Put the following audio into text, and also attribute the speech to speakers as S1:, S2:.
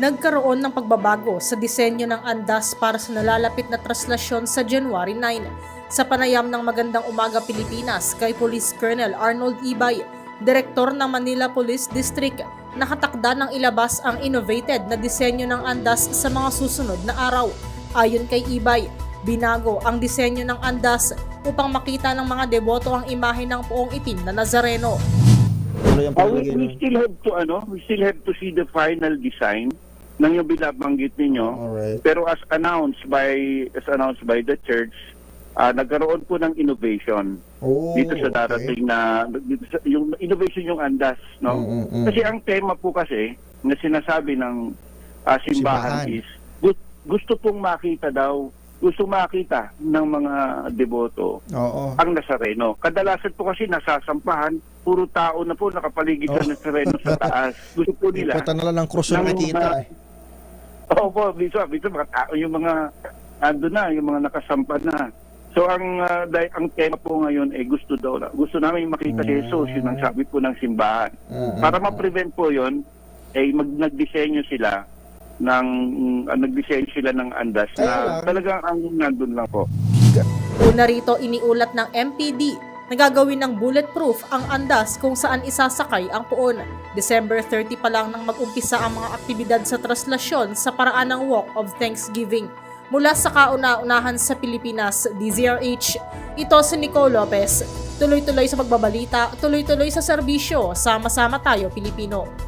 S1: nagkaroon ng pagbabago sa disenyo ng andas para sa nalalapit na traslasyon sa January 9. Sa panayam ng Magandang Umaga Pilipinas kay Police Colonel Arnold Ibay, Direktor ng Manila Police District, nakatakda ng ilabas ang innovated na disenyo ng andas sa mga susunod na araw. Ayon kay Ibay, binago ang disenyo ng andas upang makita ng mga deboto ang imahe ng poong itim na Nazareno.
S2: Uh, we, we still have to ano, we still have to see the final design ng yung binabanggit ninyo.
S3: Alright.
S2: Pero as announced by as announced by the church, ah, nagkaroon po ng innovation
S3: Oh,
S2: dito sa
S3: okay.
S2: darating na dito sa, yung innovation yung andas, no?
S3: Mm, mm, mm.
S2: Kasi ang tema po kasi na sinasabi ng ah, simbahan,
S3: Simbahan.
S2: is gu- gusto pong makita daw, gusto makita ng mga deboto
S3: Oo.
S2: ang Nazareno. Kadalasan po kasi nasasampahan, puro tao na po nakapaligid sa. Nazareno sa taas. Gusto po nila.
S3: Ipatan na lang ng krus yung
S2: mga-
S3: eh.
S2: Oo po, minsan, minsan mga tao, yung mga ando na, yung mga nakasampa na. So ang ah, dahil ang tema po ngayon ay gusto daw na. Gusto namin makita si Jesus, yun ang sabi po ng simbahan.
S3: Mm,
S2: Para
S3: mm,
S2: ma-prevent po 'yon, ay mag nagdisenyo sila ng ah, nagdisenyo sila ng andas na talagang ang nandun lang po.
S1: Una rito iniulat ng MPD na gagawin ng bulletproof ang andas kung saan isasakay ang puon. December 30 pa lang nang mag-umpisa ang mga aktibidad sa traslasyon sa paraan ng Walk of Thanksgiving. Mula sa kauna-unahan sa Pilipinas, DZRH, ito si Nico Lopez. Tuloy-tuloy sa pagbabalita, tuloy-tuloy sa serbisyo, sama-sama tayo Pilipino.